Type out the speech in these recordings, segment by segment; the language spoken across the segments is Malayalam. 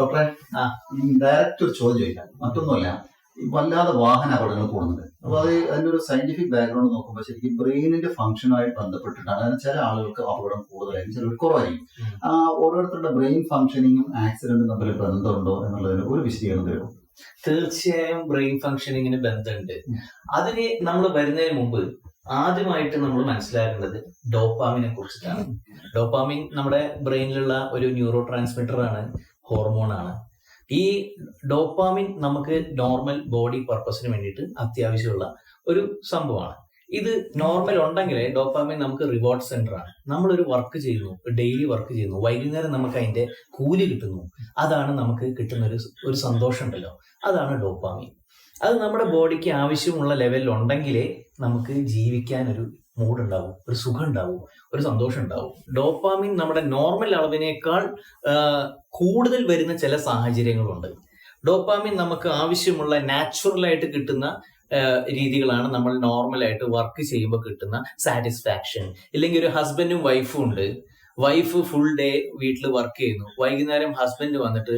ഡോക്ടറെ ആ. ഡയറക്റ്റ് ഒരു ചോദ്യം ചോദിക്കാം. മറ്റൊന്നുമല്ല വല്ലാതെ വാഹന അപകടങ്ങൾ കൂടുന്നുണ്ട് അപ്പൊ അത് അതിന്റെ ഒരു സയന്റിഫിക് ബാക്ക്ഗ്രൗണ്ട് നോക്കുമ്പോൾ ശരിക്കും ബ്രെയിനിന്റെ ഫംഗ്ഷനുമായിട്ട് ബന്ധപ്പെട്ടിട്ടാണ്. അതായത് ചില ആളുകൾക്ക് അപകടം കൂടുതലായിരിക്കും ചിലർ കുറവായിരിക്കും. ആ ഓരോരുത്തരുടെ ബ്രെയിൻ ഫംഗ്ഷനിങ്ങും ആക്സിഡന്റും തമ്മിൽ ബന്ധമുണ്ടോ എന്നുള്ളതിന് ഒരു വിശദീകരണം തരുമോ? തീർച്ചയായും ബ്രെയിൻ ഫംഗ്ഷനിങ്ങിന് ബന്ധമുണ്ട്. അതിന് നമ്മൾ വരുന്നതിന് മുമ്പ് ആദ്യമായിട്ട് നമ്മൾ മനസ്സിലാക്കേണ്ടത് ഡോപ്പാമിനെ കുറിച്ചിട്ടാണ്. ഡോപ്പാമിൻ നമ്മുടെ ബ്രെയിനിലുള്ള ഒരു ന്യൂറോ ട്രാൻസ്മിറ്റർ ആണ്. ഹോർമോൺ ആണ് ഈ ഡോപ്പാമിൻ നമുക്ക് നോർമൽ ബോഡി പർപ്പസിന് വേണ്ടിയിട്ട് അത്യാവശ്യമുള്ള ഒരു സംഭവമാണ്. ഇത് നോർമൽ ഉണ്ടെങ്കിലേ ഡോപ്പാമിൻ നമുക്ക് റിവാർഡ് സെന്റർ ആണ് നമ്മളൊരു വർക്ക് ചെയ്യുന്നു ഡെയിലി വർക്ക് ചെയ്യുന്നു വൈകുന്നേരം നമുക്ക് അതിന്റെ കൂലി കിട്ടുന്നു. അതാണ് നമുക്ക് കിട്ടുന്ന ഒരു ഒരു സന്തോഷം ഉണ്ടല്ലോ അതാണ് ഡോപ്പാമിൻ അത് നമ്മുടെ ബോഡിക്ക് ആവശ്യമുള്ള ലെവലിൽ ഉണ്ടെങ്കിലേ നമുക്ക് ജീവിക്കാൻ ഒരു മൂഡ് ഉണ്ടാവും ഒരു സുഖം ഉണ്ടാവും ഒരു സന്തോഷം ഉണ്ടാവും ഡോപ്പാമിൻ നമ്മുടെ നോർമൽ അളവിനേക്കാൾ കൂടുതൽ വരുന്ന ചില സാഹചര്യങ്ങളുണ്ട്. ഡോപ്പാമിൻ നമുക്ക് ആവശ്യമുള്ള നാച്ചുറലായിട്ട് കിട്ടുന്ന രീതികളാണ് നമ്മൾ നോർമലായിട്ട് വർക്ക് ചെയ്യുമ്പോൾ കിട്ടുന്ന സാറ്റിസ്ഫാക്ഷൻ ഇല്ലെങ്കിൽ ഒരു ഹസ്ബൻഡും വൈഫും ഉണ്ട്. വൈഫ് ഫുൾ ഡേ വീട്ടിൽ വർക്ക് ചെയ്യുന്നു. വൈകുന്നേരം ഹസ്ബൻഡ് വന്നിട്ട്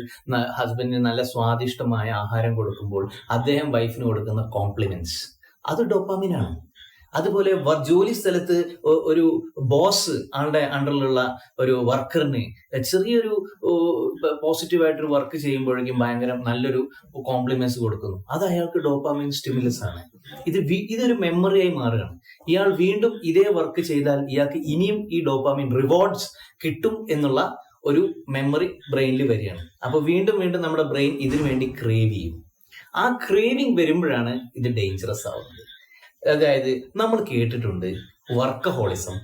ഹസ്ബൻഡിന് നല്ല സ്വാദിഷ്ടമായ ആഹാരം കൊടുക്കുമ്പോൾ അദ്ദേഹം വൈഫിന് കൊടുക്കുന്ന കോംപ്ലിമെന്റ്സ് അത് ഡോപ്പാമിനാണ് അതുപോലെ ജോലി സ്ഥലത്ത് ഒരു ബോസ് ആളുടെ അണ്ടറിലുള്ള ഒരു വർക്കറിന് ചെറിയൊരു പോസിറ്റീവായിട്ടൊരു വർക്ക് ചെയ്യുമ്പോഴേക്കും ഭയങ്കര നല്ലൊരു കോംപ്ലിമെന്റ്സ് കൊടുക്കുന്നു. അത് അയാൾക്ക് ഡോപ്പാമിൻ സ്റ്റിമുലസ് ആണ്. ഇത് ഇതൊരു മെമ്മറിയായി മാറുകയാണ്. ഇയാൾ വീണ്ടും ഇതേ വർക്ക് ചെയ്താൽ ഇയാൾക്ക് ഇനിയും ഈ ഡോപ്പാമിൻ റിവാർഡ്സ് കിട്ടും എന്നുള്ള ഒരു മെമ്മറി ബ്രെയിനിൽ വരികയാണ്. അപ്പൊ വീണ്ടും വീണ്ടും നമ്മുടെ ബ്രെയിൻ ഇതിനു വേണ്ടി ക്രേവ് ചെയ്യും. ആ ക്രേവിങ് വരുമ്പോഴാണ് ഇത് ഡേഞ്ചറസ് ആവുന്നത്. അതായത് നമ്മൾ കേട്ടിട്ടുണ്ട് വർക്കഹോളിസം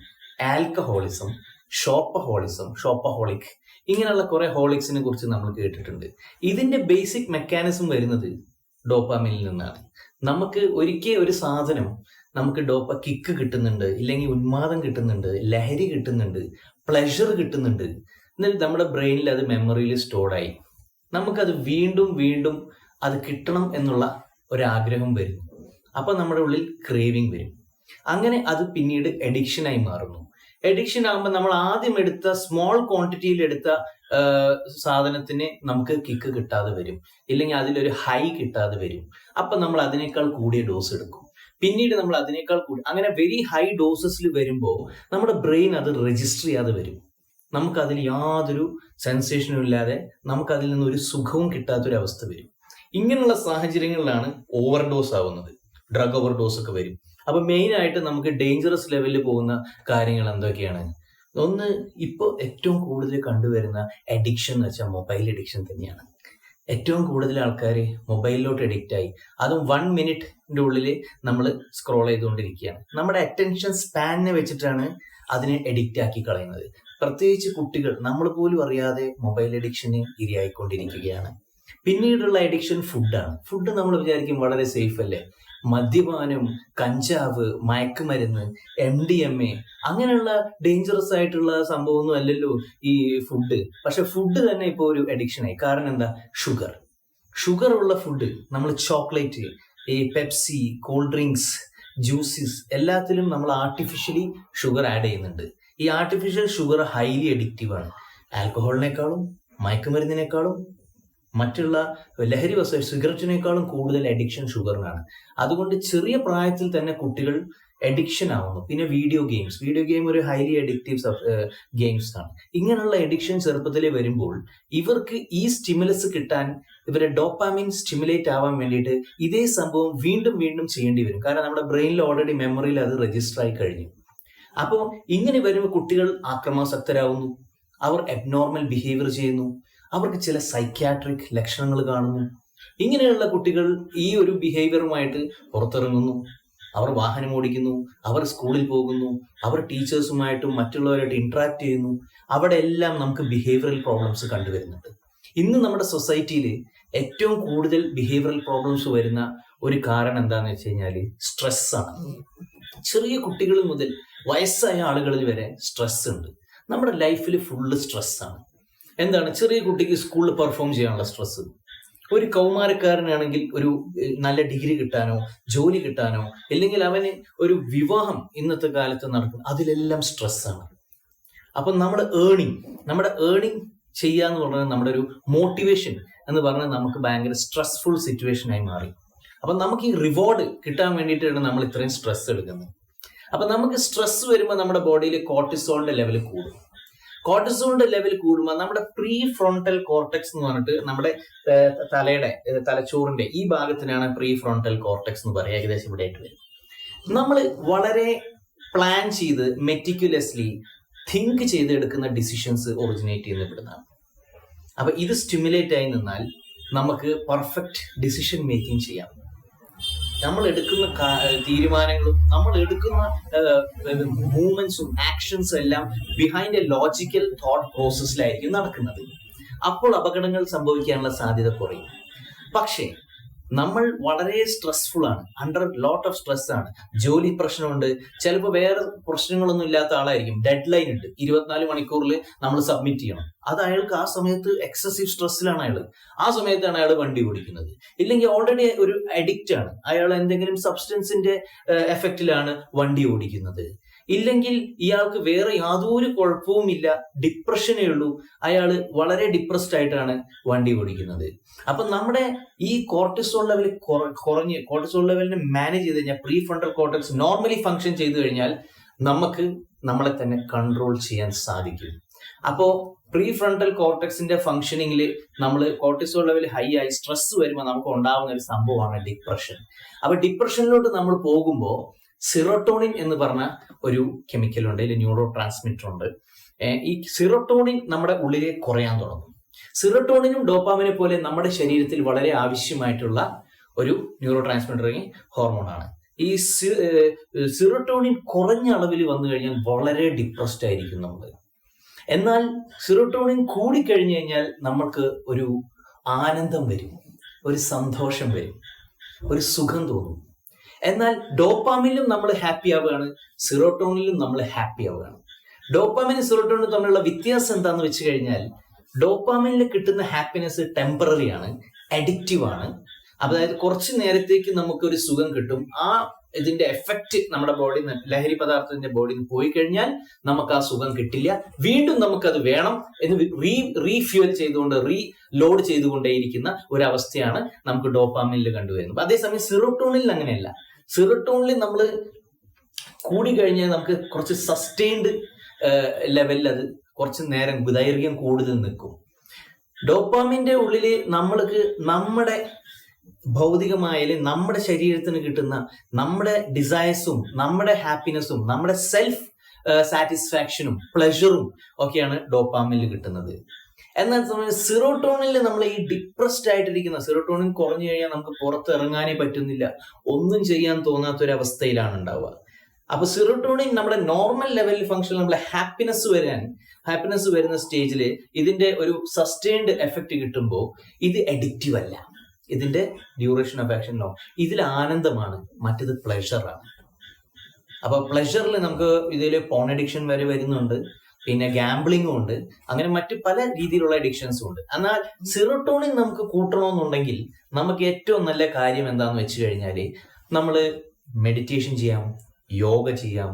ആൽക്കഹോളിസം ഷോപ്പഹോളിസം ഷോപ്പഹോളിക് ഇങ്ങനെയുള്ള കുറെ ഹോളിക്സിനെ കുറിച്ച് നമ്മൾ കേട്ടിട്ടുണ്ട്. ഇതിന്റെ ബേസിക് മെക്കാനിസം വരുന്നത് ഡോപ്പാമിനിൽ നിന്നാണ്. നമുക്ക് ഒരിക്കൽ ഒരു സാധനം നമുക്ക് ഡോപ്പ കിക്ക് കിട്ടുന്നുണ്ട് ഇല്ലെങ്കിൽ ഉന്മാദം കിട്ടുന്നുണ്ട് ലഹരി കിട്ടുന്നുണ്ട് പ്ലഷർ കിട്ടുന്നുണ്ട്. എന്നിട്ട് നമ്മുടെ ബ്രെയിനിൽ അത് മെമ്മറിയിൽ സ്റ്റോർഡായി നമുക്കത് വീണ്ടും വീണ്ടും അത് കിട്ടണം എന്നുള്ള ഒരാഗ്രഹം വരും അപ്പൊ നമ്മുടെ ഉള്ളിൽ ക്രേവിംഗ് വരും. അങ്ങനെ അത് പിന്നീട് എഡിക്ഷനായി മാറുന്നു. എഡിക്ഷൻ ആകുമ്പോൾ നമ്മൾ ആദ്യം എടുത്ത സ്മോൾ ക്വാണ്ടിറ്റിയിൽ എടുത്ത സാധനത്തിന് നമുക്ക് കിക്ക് കിട്ടാതെ വരും. ഇല്ലെങ്കിൽ അതിലൊരു ഹൈ കിട്ടാതെ വരും. അപ്പൊ നമ്മൾ അതിനേക്കാൾ കൂടിയ ഡോസ് എടുക്കും. പിന്നീട് നമ്മൾ അതിനേക്കാൾ കൂടി അങ്ങനെ വെരി ഹൈ ഡോസസിൽ വരുമ്പോൾ നമ്മുടെ ബ്രെയിൻ അത് രജിസ്റ്റർ ചെയ്യാതെ വരും. നമുക്ക് അതിൽ യാതൊരു സെൻസേഷനും ഇല്ലാതെ നമുക്ക് അതിൽ നിന്ന് ഒരു സുഖവും കിട്ടാത്തൊരു അവസ്ഥ വരും. ഇങ്ങനെയുള്ള സാഹചര്യങ്ങളിലാണ് ഓവർഡോസ് ആവുന്നത്. ഡ്രഗ് ഓവർഡോസ് ഒക്കെ വരും. അപ്പൊ മെയിൻ ആയിട്ട് നമുക്ക് ഡേഞ്ചറസ് ലെവലിൽ പോകുന്ന കാര്യങ്ങൾ എന്തൊക്കെയാണ്? ഒന്ന് ഇപ്പോൾ ഏറ്റവും കൂടുതൽ കണ്ടുവരുന്ന അഡിക്ഷൻ എന്ന് വെച്ചാൽ മൊബൈൽ അഡിക്ഷൻ തന്നെയാണ്. ഏറ്റവും കൂടുതൽ ആൾക്കാർ മൊബൈലിലോട്ട് അഡിക്റ്റ് ആയി. അതും വൺ മിനിറ്റിന്റെ ഉള്ളിൽ നമ്മൾ സ്ക്രോൾ ചെയ്തുകൊണ്ടിരിക്കുകയാണ്. നമ്മുടെ അറ്റൻഷൻ സ്പാനിനെ വെച്ചിട്ടാണ് അതിനെ എഡിക്റ്റ് ആക്കി കളയുന്നത്. പ്രത്യേകിച്ച് കുട്ടികൾ നമ്മൾ പോലും അറിയാതെ മൊബൈൽ അഡിക്ഷന് ഇരയായിക്കൊണ്ടിരിക്കുകയാണ്. പിന്നീടുള്ള അഡിക്ഷൻ ഫുഡാണ് ഫുഡ് നമ്മൾ വിചാരിക്കും വളരെ സേഫ് അല്ലേ? മദ്യപാനം കഞ്ചാവ് മയക്കുമരുന്ന് എം ഡി എം എ അങ്ങനെയുള്ള ഡേഞ്ചറസ് ആയിട്ടുള്ള സംഭവമൊന്നും അല്ലല്ലോ ഈ ഫുഡ് പക്ഷെ ഫുഡ് തന്നെ ഇപ്പോൾ ഒരു അഡിക്ഷനായി കാരണം എന്താ? ഷുഗർ ഷുഗർ ഉള്ള ഫുഡ് നമ്മൾ ചോക്ലേറ്റ് ഈ പെപ്സി കൂൾ ഡ്രിങ്ക്സ് ജ്യൂസസ് എല്ലാത്തിലും നമ്മൾ ആർട്ടിഫിഷ്യലി ഷുഗർ ആഡ് ചെയ്യുന്നുണ്ട്. ഈ ആർട്ടിഫിഷ്യൽ ഷുഗർ ഹൈലി അഡിക്റ്റീവ് ആണ്. ആൽക്കഹോളിനേക്കാളും മയക്കുമരുന്നിനേക്കാളും മറ്റുള്ള ലഹരി വസ്തു സിഗരറ്റിനേക്കാളും കൂടുതൽ അഡിക്ഷൻ ഷുഗറിനാണ്. അതുകൊണ്ട് ചെറിയ പ്രായത്തിൽ തന്നെ കുട്ടികൾ അഡിക്ഷൻ ആവുന്നു. പിന്നെ വീഡിയോ ഗെയിംസ് വീഡിയോ ഗെയിം ഒരു ഹൈലി അഡിക്റ്റീവ് ഗെയിംസ് ആണ്. ഇങ്ങനെയുള്ള അഡിക്ഷൻ ചെറുപ്പത്തിലേ വരുമ്പോൾ ഇവർക്ക് ഈ സ്റ്റിമുലസ് കിട്ടാൻ ഇവരെ ഡോപ്പാമിൻ സ്റ്റിമുലേറ്റ് ആവാൻ വേണ്ടിയിട്ട് ഇതേ സംഭവം വീണ്ടും വീണ്ടും ചെയ്യേണ്ടി വരും. കാരണം നമ്മുടെ ബ്രെയിനിൽ ഓൾറെഡി മെമ്മറിയിൽ അത് രജിസ്റ്റർ ആയി കഴിഞ്ഞു. അപ്പോൾ ഇങ്ങനെ വരുമ്പോൾ കുട്ടികൾ ആക്രമാസക്തരാകുന്നു അവർ അബ്നോർമൽ ബിഹേവിയർ ചെയ്യുന്നു. അവർക്ക് ചില സൈക്യാട്രിക് ലക്ഷണങ്ങൾ കാണുന്നു. ഇങ്ങനെയുള്ള കുട്ടികൾ ഈ ഒരു ബിഹേവിയറുമായിട്ട് പുറത്തിറങ്ങുന്നു. അവർ വാഹനം ഓടിക്കുന്നു അവർ സ്കൂളിൽ പോകുന്നു അവർ ടീച്ചേഴ്സുമായിട്ടും മറ്റുള്ളവരായിട്ട് ഇന്ററാക്ട് ചെയ്യുന്നു. അവിടെ എല്ലാം നമുക്ക് ബിഹേവിയറൽ പ്രോബ്ലംസ് കണ്ടുവരുന്നുണ്ട്. ഇന്ന് നമ്മുടെ സൊസൈറ്റിയിൽ ഏറ്റവും കൂടുതൽ ബിഹേവിയറൽ പ്രോബ്ലംസ് വരുന്ന ഒരു കാരണം എന്താണെന്ന് വെച്ച് കഴിഞ്ഞാൽ സ്ട്രെസ്സാണ് ചെറിയ കുട്ടികൾ മുതൽ വയസ്സായ ആളുകളിൽ വരെ സ്ട്രെസ് ഉണ്ട്. നമ്മുടെ ലൈഫിൽ ഫുള്ള് സ്ട്രെസ് ആണ്. എന്താണ്? ചെറിയ കുട്ടിക്ക് സ്കൂളിൽ പെർഫോം ചെയ്യാനുള്ള സ്ട്രെസ് ഒരു കൗമാരക്കാരനാണെങ്കിൽ ഒരു നല്ല ഡിഗ്രി കിട്ടാനോ ജോലി കിട്ടാനോ അല്ലെങ്കിൽ അവന് ഒരു വിവാഹം ഇന്നത്തെ കാലത്ത് നടക്കും അതിലെല്ലാം സ്ട്രെസ്സാണ് അപ്പം നമ്മുടെ ഏണിങ് നമ്മുടെ ഏണിങ് ചെയ്യുക എന്ന് പറഞ്ഞാൽ നമ്മുടെ ഒരു മോട്ടിവേഷൻ എന്ന് പറഞ്ഞാൽ നമുക്ക് ഭയങ്കര സ്ട്രെസ്ഫുൾ സിറ്റുവേഷനായി മാറി. അപ്പം നമുക്ക് ഈ റിവാർഡ് കിട്ടാൻ വേണ്ടിയിട്ടാണ് നമ്മൾ ഇത്രയും സ്ട്രെസ് എടുക്കുന്നത്. അപ്പം നമുക്ക് സ്ട്രെസ് വരുമ്പോൾ നമ്മുടെ ബോഡിയിൽ കോർട്ടിസോളിന്റെ ലെവൽ കൂടും. കോർട്ടിസോളിന്റെ ലെവൽ കൂടുമ്പോൾ നമ്മുടെ പ്രീ ഫ്രോണ്ടൽ കോർട്ടക്സ് എന്ന് പറഞ്ഞിട്ട് നമ്മുടെ തലയുടെ തലച്ചോറിന്റെ ഈ ഭാഗത്തിനാണ് പ്രീ ഫ്രോണ്ടൽ കോർട്ടക്സ് എന്ന് പറയുക ഏകദേശം ഇവിടെ ആയിട്ട് വരും നമ്മൾ വളരെ പ്ലാൻ ചെയ്ത് മെറ്റിക്കുലസ്ലി തിങ്ക് ചെയ്ത് എടുക്കുന്ന ഡിസിഷൻസ് ഒറിജിനേറ്റ് ചെയ്യുന്ന ഇവിടുന്നാണ്. അപ്പൊ ഇത് സ്റ്റിമുലേറ്റ് ആയി നിന്നാൽ നമുക്ക് പെർഫെക്റ്റ് ഡിസിഷൻ മേക്കിംഗ് ചെയ്യാം. നമ്മൾ എടുക്കുന്ന തീരുമാനങ്ങളും നമ്മൾ എടുക്കുന്ന മൂവ്മെന്റ്സും ആക്ഷൻസും എല്ലാം ബിഹൈൻഡ് എ ലോജിക്കൽ തോട്ട് പ്രോസസ്സിലായിരിക്കും നടക്കുന്നത്. അപ്പോൾ അപകടങ്ങൾ സംഭവിക്കാനുള്ള സാധ്യത കുറയും. പക്ഷേ നമ്മൾ വളരെ സ്ട്രെസ്ഫുൾ ആണ്. അണ്ടർ ലോട്ട് ഓഫ് സ്ട്രെസ് ആണ്. ജോലി പ്രശ്നമുണ്ട്. ചിലപ്പോൾ വേറെ പ്രശ്നങ്ങളൊന്നും ഇല്ലാത്ത ആളായിരിക്കും. ഡെഡ് ലൈൻ ഉണ്ട്. ഇരുപത്തിനാല് മണിക്കൂറിൽ നമ്മൾ സബ്മിറ്റ് ചെയ്യണം. അത് അയാൾക്ക് ആ സമയത്ത് എക്സസീവ് സ്ട്രെസ്സിലാണ് അയാൾ ആ സമയത്താണ് അയാൾ വണ്ടി ഓടിക്കുന്നത്. ഇല്ലെങ്കിൽ ഓൾറെഡി ഒരു അഡിക്റ്റ് ആണ്. അയാൾ എന്തെങ്കിലും സബ്സ്റ്റൻസിന്റെ എഫക്റ്റിലാണ് വണ്ടി ഓടിക്കുന്നത്. ഇല്ലെങ്കിൽ ഇയാൾക്ക് വേറെ യാതൊരു കുഴപ്പവുമില്ല. ഡിപ്രഷനേ ഉള്ളൂ അയാൾ വളരെ ഡിപ്രസ്ഡ് ആയിട്ടാണ് വണ്ടി ഓടിക്കുന്നത്. അപ്പൊ നമ്മുടെ ഈ കോർട്ടിസോൾ ലെവൽ കുറഞ്ഞ് കോർട്ടിസോൾ ലെവലിനെ മാനേജ് ചെയ്ത് കഴിഞ്ഞാൽ pre frontal cortex normally function ചെയ്തു കഴിഞ്ഞാൽ നമുക്ക് നമ്മളെ തന്നെ കൺട്രോൾ ചെയ്യാൻ സാധിക്കും. അപ്പോ പ്രീ ഫ്രണ്ടൽ കോർട്ടക്സിന്റെ ഫംഗ്ഷനിങ്ങിൽ നമ്മൾ കോർട്ടിസോൾ ലെവൽ ഹൈ ആയി സ്ട്രെസ് വരുമ്പോൾ നമുക്ക് ഉണ്ടാവുന്ന ഒരു സംഭവമാണ് ഡിപ്രഷൻ അപ്പൊ ഡിപ്രഷനിലോട്ട് നമ്മൾ പോകുമ്പോൾ സിറോട്ടോണിൻ എന്ന് പറഞ്ഞ ഒരു കെമിക്കൽ ഉണ്ട് അല്ലെങ്കിൽ ന്യൂറോ ട്രാൻസ്മിറ്റർ ഉണ്ട് ഈ സിറോട്ടോണിൻ നമ്മുടെ ഉള്ളിലെ കുറയാൻ തുടങ്ങും. സിറോട്ടോണിനും ഡോപ്പാമിനെ പോലെ നമ്മുടെ ശരീരത്തിൽ വളരെ ആവശ്യമായിട്ടുള്ള ഒരു ന്യൂറോ ട്രാൻസ്മിറ്റർ ആണ്. ഈ സിറോട്ടോണിൻ കുറഞ്ഞ അളവിൽ വന്നു കഴിഞ്ഞാൽ വളരെ ഡിപ്രസ്ഡ് ആയിരിക്കും നമ്മൾ എന്നാൽ സിറോട്ടോണിൻ കൂടിക്കഴിഞ്ഞു കഴിഞ്ഞാൽ നമുക്ക് ഒരു ആനന്ദം വരും ഒരു സന്തോഷം വരും ഒരു സുഖം തോന്നും. എന്നാൽ ഡോപ്പാമിലും നമ്മൾ ഹാപ്പി ആവുകയാണ്. സിറോട്ടോണിലും നമ്മൾ ഹാപ്പി ആവുകയാണ്. ഡോപ്പാമിനും സിറോട്ടോണിനും തമ്മിലുള്ള വ്യത്യാസം എന്താണെന്ന് വെച്ച് കഴിഞ്ഞാൽ ഡോപ്പാമിനിൽ കിട്ടുന്ന ഹാപ്പിനെസ് ടെമ്പററി ആണ് അഡിക്റ്റീവ് ആണ്. അതായത് കുറച്ച് നേരത്തേക്ക് നമുക്ക് ഒരു സുഖം കിട്ടും. ആ ഇതിന്റെ എഫക്റ്റ് നമ്മുടെ ബോഡിയിൽ നിന്ന് ലഹരി പദാർത്ഥത്തിന്റെ ബോഡിയിൽ നിന്ന് പോയി കഴിഞ്ഞാൽ നമുക്ക് ആ സുഖം കിട്ടില്ല. വീണ്ടും നമുക്കത് വേണം എന്ന് റീ റീഫ്യൂൽ ചെയ്തുകൊണ്ട് റീ ലോഡ് ചെയ്തുകൊണ്ടേയിരിക്കുന്ന ഒരു അവസ്ഥയാണ് നമുക്ക് ഡോപ്പാമിനിൽ കണ്ടുവരുന്നത്. അതേസമയം സിറോട്ടോണിൽ അങ്ങനെയല്ല. സിറോട്ടോണിൽ നമ്മൾ കൂടി കഴിഞ്ഞാൽ നമുക്ക് കുറച്ച് സസ്റ്റെയിൻഡ് ലെവലിൽ അത് കുറച്ച് നേരം ദൈർഘ്യം കൂടുതൽ നിൽക്കും. ഡോപ്പാമിന്റെ ഉള്ളിൽ നമ്മൾക്ക് നമ്മുടെ ഭൗതികമായാലും നമ്മുടെ ശരീരത്തിന് കിട്ടുന്ന നമ്മുടെ ഡിസയേഴ്സും നമ്മുടെ ഹാപ്പിനെസ്സും നമ്മുടെ സെൽഫ് സാറ്റിസ്ഫാക്ഷനും പ്ലഷറും ഒക്കെയാണ് ഡോപ്പാമിൽ കിട്ടുന്നത്. എന്നാൽ സമയം സിറോട്ടോണിൽ നമ്മൾ ഈ ഡിപ്രസ്ഡ് ആയിട്ടിരിക്കുന്ന സിറോട്ടോണിൻ കുറഞ്ഞു കഴിഞ്ഞാൽ നമുക്ക് പുറത്തിറങ്ങാനേ പറ്റുന്നില്ല. ഒന്നും ചെയ്യാൻ തോന്നാത്ത ഒരു അവസ്ഥയിലാണ് ഉണ്ടാവുക. അപ്പൊ സിറോട്ടോണിൻ നമ്മുടെ നോർമൽ ലെവലിൽ ഫംഗ്ഷൻ നമ്മളെ ഹാപ്പിനെസ് വരാൻ ഹാപ്പിനെസ് വരുന്ന സ്റ്റേജിൽ ഇതിന്റെ ഒരു സസ്റ്റെയിൻഡ് എഫക്റ്റ് കിട്ടുമ്പോൾ ഇത് അഡിക്റ്റീവ് അല്ല. ഇതിന്റെ ഡ്യൂറേഷൻ ഓഫ് ആക്ഷൻ ലോ ഇതിൽ ആനന്ദമാണ് മറ്റേത് പ്ലഷറാണ് അപ്പൊ പ്ലഷറിൽ നമുക്ക് ഇതിൽ പോൺ അഡിക്ഷൻ വരെ വരുന്നുണ്ട്. പിന്നെ ഗാംബ്ലിങ്ങും ഉണ്ട്. അങ്ങനെ മറ്റ് പല രീതിയിലുള്ള അഡിക്ഷൻസും ഉണ്ട്. എന്നാൽ സിറോട്ടോണിൻ നമുക്ക് കൂട്ടണമെന്നുണ്ടെങ്കിൽ നമുക്ക് ഏറ്റവും നല്ല കാര്യം എന്താണെന്ന് വെച്ച് കഴിഞ്ഞാൽ നമ്മൾ മെഡിറ്റേഷൻ ചെയ്യാം യോഗ ചെയ്യാം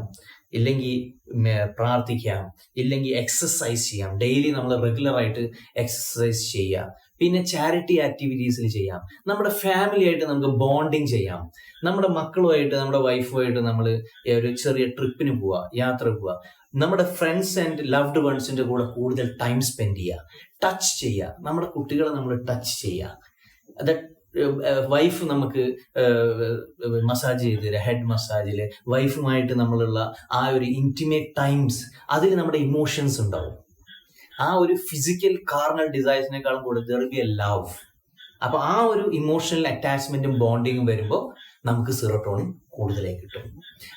ഇല്ലെങ്കിൽ പ്രാർത്ഥിക്കാം ഇല്ലെങ്കിൽ എക്സസൈസ് ചെയ്യാം. ഡെയിലി നമ്മൾ റെഗുലർ ആയിട്ട് എക്സസൈസ് ചെയ്യാം. പിന്നെ ചാരിറ്റി ആക്ടിവിറ്റീസിൽ ചെയ്യാം. നമ്മുടെ ഫാമിലി ആയിട്ട് നമുക്ക് ബോണ്ടിങ് ചെയ്യാം. നമ്മുടെ മക്കളുമായിട്ട് നമ്മുടെ വൈഫുമായിട്ട് നമ്മൾ ഒരു ചെറിയ ട്രിപ്പിന് പോവുക യാത്ര പോവുക നമ്മുടെ ഫ്രണ്ട്സ് ആൻഡ് ലവ്ഡ് വൺസിന്റെ കൂടെ കൂടുതൽ ടൈം സ്പെൻഡ് ചെയ്യുക ടച്ച് ചെയ്യുക നമ്മുടെ കുട്ടികളെ നമ്മൾ ടച്ച് ചെയ്യുക അത് വൈഫ് നമുക്ക് മസാജ് ചെയ്ത് തരിക ഹെഡ് മസാജിൽ വൈഫുമായിട്ട് നമ്മളുള്ള ആ ഒരു ഇന്റിമേറ്റ് ടൈംസ് അതിൽ നമ്മുടെ ഇമോഷൻസ് ഉണ്ടാവും. ആ ഒരു ഫിസിക്കൽ കാർണൽ ഡിസൈസിനേക്കാളും കൂടുതൽ ബി എ അപ്പൊ ആ ഒരു ഇമോഷണൽ അറ്റാച്ച്മെന്റും ബോണ്ടിങ്ങും വരുമ്പോൾ നമുക്ക് സിറോട്ടോണിൻ കൂടുതലായി കിട്ടും.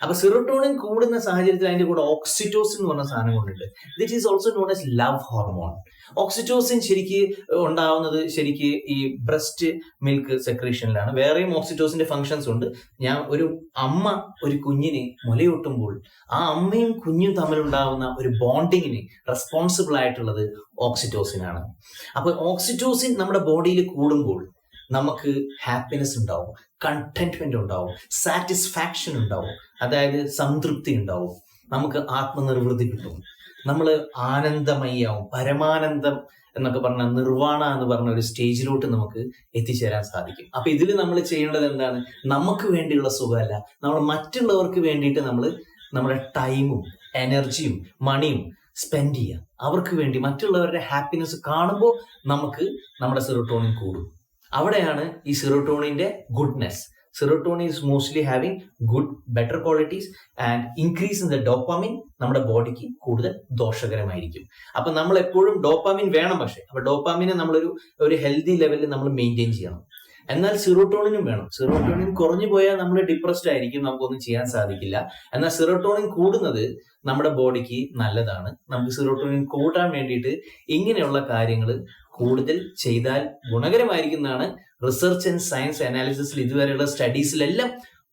അപ്പൊ സിറോട്ടോണിൻ കൂടുന്ന സാഹചര്യത്തിൽ അതിന്റെ കൂടെ ഓക്സിറ്റോസിൻ എന്ന് പറഞ്ഞ സാധനം കൊണ്ടുണ്ട്. This is also known as love hormone oxytocin ശരിക്ക് ഉണ്ടാവുന്നത് ശരിക്ക് ഈ ബ്രസ്റ്റ് മിൽക്ക് സെക്രീഷനിലാണ് വേറെയും ഓക്സിറ്റോസിന്റെ ഫങ്ഷൻസ് ഉണ്ട്. ഞാൻ ഒരു അമ്മ ഒരു കുഞ്ഞിനെ മുലയൂട്ടുമ്പോൾ ആ അമ്മയും കുഞ്ഞും തമ്മിലുണ്ടാവുന്ന ഒരു ബോണ്ടിങ്ങിന് റെസ്പോൺസിബിൾ ആയിട്ടുള്ളത് ഓക്സിറ്റോസിൻ ആണ്. അപ്പൊ ഓക്സിറ്റോസിൻ നമ്മുടെ ബോഡിയിൽ കൂടുമ്പോൾ നമുക്ക് ഹാപ്പിനെസ് ഉണ്ടാവും കണ്ടന്റ്മെന്റ് ഉണ്ടാവും സാറ്റിസ്ഫാക്ഷൻ ഉണ്ടാവും അതായത് സംതൃപ്തി ഉണ്ടാവും നമുക്ക് ആത്മനിർവൃതി കിട്ടും. നമ്മൾ ആനന്ദമയാവും പരമാനന്ദം എന്നൊക്കെ പറഞ്ഞ നിർവാണ എന്ന് പറഞ്ഞ ഒരു സ്റ്റേജിലോട്ട് നമുക്ക് എത്തിച്ചേരാൻ സാധിക്കും. അപ്പൊ ഇതിൽ നമ്മൾ ചെയ്യേണ്ടത് എന്താണ്? നമുക്ക് വേണ്ടിയുള്ള സുഖമല്ല നമ്മൾ മറ്റുള്ളവർക്ക് വേണ്ടിയിട്ട് നമ്മൾ നമ്മുടെ ടൈമും എനർജിയും മണിയും സ്പെൻഡ് ചെയ്യുക. അവർക്ക് വേണ്ടി മറ്റുള്ളവരുടെ ഹാപ്പിനെസ് കാണുമ്പോൾ നമുക്ക് നമ്മുടെ സെറോട്ടോണിൻ കൂടും. അവിടെയാണ് ഈ സിറോട്ടോണിന്റെ goodness serotonin is mostly having good better qualities and increase in the dopamine നമ്മുടെ ബോഡിക്ക് കൂടുതൽ ദോഷകരമായിരിക്കും. അപ്പൊ നമ്മൾ എപ്പോഴും ഡോപ്പാമിൻ വേണം പക്ഷേ അപ്പൊ ഡോപ്പാമിനെ നമ്മളൊരു ഒരു ഹെൽത്തി ലെവലിൽ നമ്മൾ മെയിന്റെയിൻ ചെയ്യണം. എന്നാൽ സിറോട്ടോണിനും വേണം. സിറോട്ടോണിൻ കുറഞ്ഞു പോയാൽ നമ്മൾ ഡിപ്രസ്ഡ് ആയിരിക്കും നമുക്കൊന്നും ചെയ്യാൻ സാധിക്കില്ല. എന്നാൽ സിറോട്ടോണിൻ കൂടുന്നത് നമ്മുടെ ബോഡിക്ക് നല്ലതാണ്. നമുക്ക് സിറോട്ടോണിൻ കൂട്ടാൻ വേണ്ടിയിട്ട് ഇങ്ങനെയുള്ള കാര്യങ്ങൾ കൂടുതൽ ചെയ്താൽ ഗുണകരമായിരിക്കുന്നതാണ് റിസർച്ച് ആൻഡ് സയൻസ് അനാലിസിസിൽ ഇതുവരെയുള്ള സ്റ്റഡീസിലെല്ലാം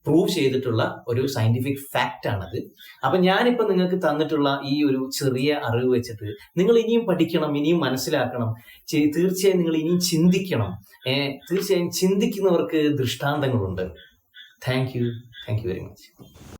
പ്രൂവ് ചെയ്തിട്ടുള്ള ഒരു സയന്റിഫിക് ഫാക്റ്റ് ആണത്. അപ്പൊ ഞാനിപ്പോ നിങ്ങൾക്ക് തന്നിട്ടുള്ള ഈ ഒരു ചെറിയ അറിവ് വെച്ചിട്ട് നിങ്ങൾ ഇനിയും പഠിക്കണം ഇനിയും മനസ്സിലാക്കണം. തീർച്ചയായും നിങ്ങൾ ഇനിയും ചിന്തിക്കണം. തീർച്ചയായും ചിന്തിക്കുന്നവർക്ക് ദൃഷ്ടാന്തങ്ങളുണ്ട്. Thank you thank you very much